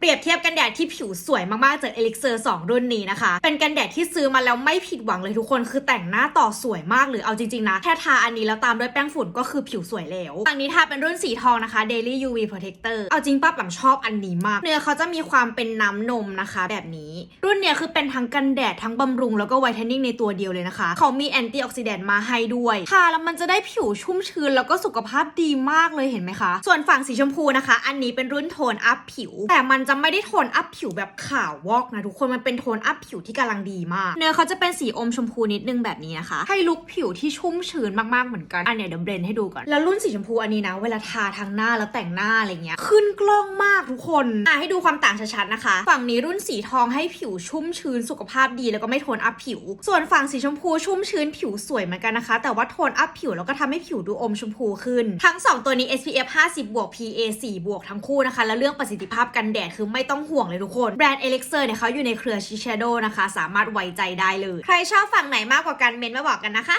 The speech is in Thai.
เปรียบเทียบกันแดดที่ผิวสวยมากๆ จากเอลิกเซอร์2รุ่นนี้นะคะ เป็นกันแดดที่ซื้อมาแล้วไม่ผิดหวังเลยทุกคน คือแต่งหน้าต่อสวยมากหรือเอาจริงๆนะ แค่ทาอันนี้แล้วตามด้วยแป้งฝุ่นก็คือผิวสวยแล้วฝั่งนี้ทาเป็นรุ่นสีทองนะคะ Daily UV Protector เอาจริงป้าแปมชอบอันนี้มาก เนื้อเขาจะมีความเป็นน้ำนมนะคะ แบบนี้ รุ่นเนี้ยคือเป็นทั้งกันแดดทั้งบำรุงแล้วก็ไวท์เทนนิ่งในตัวเดียวเลยนะคะ เขามีแอนตี้ออกซิแดนต์มาให้ด้วยทาแล้วมันจะได้ผิวชุ่มชื้นแล้วก็สุขภาพดีมากเลยเห็นไหมคะ ส่วนฝั่งสีชมพูนะคะ อันนี้เป็นรุ่นโทนอัพผิว แต่มันจะไม่ได้โทนอัพผิวแบบขาววอกนะทุกคนมันเป็นโทนอัพผิวที่กำลังดีมาก เนื้อเขาจะเป็นสีอมชมพูนิดนึงแบบนี้นะคะ ให้ลุคผิวที่ชุ่มชื้นมากๆเหมือนกัน อันเนี้ยเดี๋ยวเบรนให้ดูก่อน แล้วรุ่นสีชมพูอันนี้นะ เวลาทาทางหน้าแล้วแต่งหน้าอะไรเงี้ย ขึ้นกล้องมากทุกคน อะให้ดูความต่างชัดๆนะคะ ฝั่งนี้รุ่นสีทองให้ผิวชุ่มชื้นสุขภาพดีแล้วก็ไม่โทนอัพผิว ส่วนฝั่งสีชมพูชุ่มชื้นผิวสวยเหมือนกันนะคะ แต่ว่าโทนอัพผิวแล้วก็ทำให้ผิวดูอมชมพูขึ้น ทั้ง 2 ตัวนี้ SPF 50 บวก PA 4 บวกทั้งคู่นะคะ และเรื่องประสิทธิภาพกันแดดคือไม่ต้องห่วงเลยทุกคน แบรนด์เอเล็กเซอร์เนี่ยเขาอยู่ในเครือชิชโดนะคะ สามารถไว้ใจได้เลย ใครชอบฝั่งไหนมากกว่ากันเมนมาบอกกันนะคะ